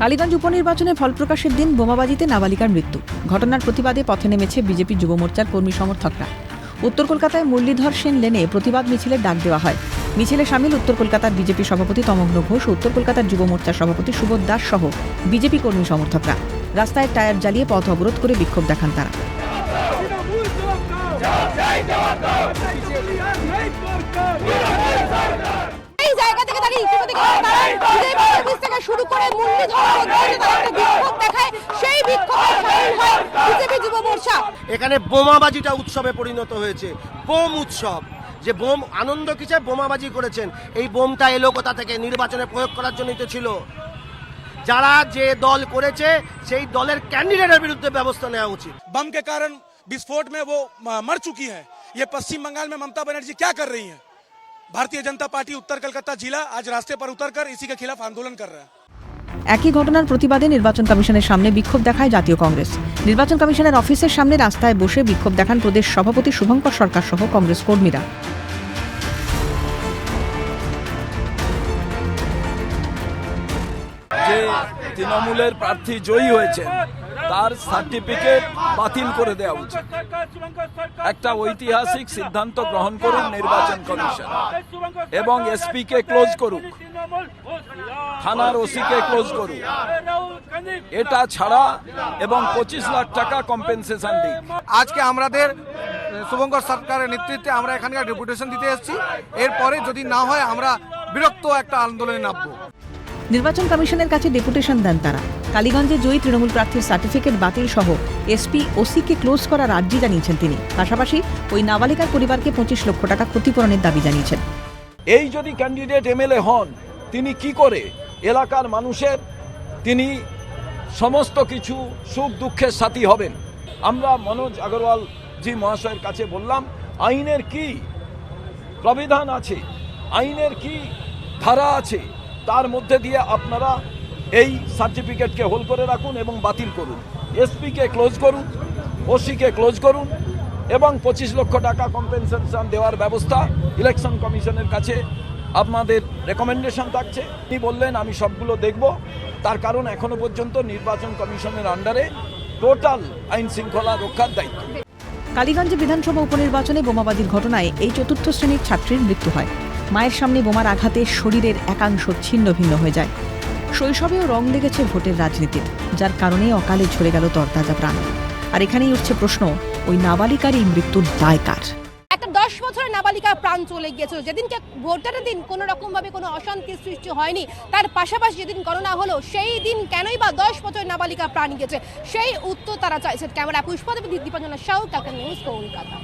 কালীগঞ্জ উপনির্বাচনে ফল প্রকাশের দিন বোমাবাজিতে নাবালিকার মৃত্যু। ঘটনার প্রতিবাদে পথে নেমেছে বিজেপি যুব মোর্চার কর্মী সমর্থকরা। উত্তর কলকাতায় মুরলীধর সেন লেনে প্রতিবাদ মিছিলের ডাক দেওয়া হয়। মিছিলে সামিল উত্তর কলকাতার বিজেপি সভাপতি তমগ্ন ঘোষ, উত্তর কলকাতার যুব মোর্চার সভাপতি সুবোধ দাস সহ বিজেপি কর্মী সমর্থকরা। রাস্তায় টায়ার জ্বালিয়ে পথ অবরোধ করে বিক্ষোভ দেখান তারা। থেকে শুরু করে মুরলীধর পর্যন্ত তারা একটা বিক্ষোভ দেখায় সেই বিক্ষোভে সামিল হয় বিজেপি যুব মোর্চা এখানে বোমাবাজিটা উৎসবে পরিণত হয়েছে বোম উৎসব যে বোম আনন্দ কিসে বোমাবাজি করেছেন এই বোমটা এলো কোথা থেকে নির্বাচনে প্রয়োগ করার জন্যই তো ছিল যারা যে দল করেছে সেই দলের ক্যান্ডিডেটের বিরুদ্ধে ব্যবস্থা নেওয়া উচিত बम के कारण विस्फोट में वो म- मर चुकी है ये पश्चिम बंगाल में ममता बनर्जी क्या कर रही हैं भारतीय जनता पार्टी उत्तर कलकत्ता जिला आज रास्ते पर उतरकर इसी के खिलाफ आंदोलन कर रहा है একই ঘটনার প্রতিবাদে নির্বাচন কমিশনের সামনে বিক্ষোভ দেখায় জাতীয় কংগ্রেস। নির্বাচন কমিশনের অফিসের সামনে রাস্তায় বসে বিক্ষোভ দেখান প্রদেশ সভাপতি শুভঙ্কর সরকার সহ কংগ্রেস কর্মীরা। যে তৃণমূলের প্রার্থী জয়ী হয়েছে তার সার্টিফিকেট বাতিল করে দেওয়া উচিত। একটা ঐতিহাসিক সিদ্ধান্ত গ্রহণ করুন নির্বাচন কমিশন। এবং এসপি কে ক্লোজ করুক। থানার ওসিকে ক্লোজ করুক এটা ছাড়া এবং পঁচিশ লাখ টাকা কম্পেনসেশন দিক আজকে আমাদের শুভঙ্কর সরকারের নেতৃত্বে আমরা এখানকার ডেপুটেশন দিতে এসেছি। এরপরে যদি না হয় আমরা বিরক্ত একটা আন্দোলনে নামবো। নির্বাচন কমিশনের কাছে ডেপুটেশন দেন তারা। কালীগঞ্জে জয়ী তৃণমূল প্রার্থীর সার্টিফিকেট বাতিল সহ এসপি ওসিকে ক্লোজ করার আর্জি জানিয়েছেন তিনি। পাশাপাশি ওই নাবালিকার পরিবারকে পঁচিশ লক্ষ টাকা ক্ষতিপূরণের দাবি জানিয়েছেন। এই যদি ক্যান্ডিডেট এমএলএ হন তিনি কি করে এলাকার মানুষের, তিনি সমস্ত কিছু সুখ দুঃখের সাথী হবেন? আমরা মনোজ আগরওয়াল জি মহাশয়ের কাছে বললাম, আইনের কি প্রবিধান আছে, আইনের কি ধারা আছে, তার মধ্যে দিয়ে আপনারা এই সার্টিফিকেটকে হোল করে রাখুন এবং বাতিল করুন। এসপিকে ক্লোজ করুন, ওসিকে ক্লোজ করুন এবং পঁচিশ লক্ষ টাকা কম্পেনসেশন দেওয়ার ব্যবস্থা ইলেকশন কমিশনের কাছে আপনাদের রেকমেন্ডেশন থাকছে। তিনি বললেন, আমি সবগুলো দেখব। তার কারণ এখনও পর্যন্ত নির্বাচন কমিশনের আন্ডারে টোটাল আইন শৃঙ্খলা রক্ষার দায়িত্ব। কালীগঞ্জে বিধানসভা উপনির্বাচনে বোমাবাজির ঘটনায় এই চতুর্থ শ্রেণির ছাত্রীর মৃত্যু হয়। মায়ের সামনে বোমার আঘাতে শরীরের একাংশ ছিন্ন ভিন্ন হয়ে যায়। শৈশবেও রং লেগেছে ভোটের রাজনীতির, যার কারণে অকালে ঝরে গেল তরতাজা প্রাণ। আর এখানেই উঠছে প্রশ্ন, ওই নাবালিকার এই মৃত্যুর দায় কার? বছরের নাবালিকার প্রাণ চলে গিয়েছিল। যেদিনকে ভোটারের দিন কোনো রকমভাবে কোনো অশান্তির সৃষ্টি হয়নি, তার পাশাপাশি যেদিন গণনা হলো, সেই দিন কেনই বা দশ বছরের নাবালিকা প্রাণ গিয়েছে সেই উত্তর তারা চাইছে ক্যামেরা পুষ্পদেবী দীপাঞ্জনা সাউ কাকা নিউজ, কলকাতা।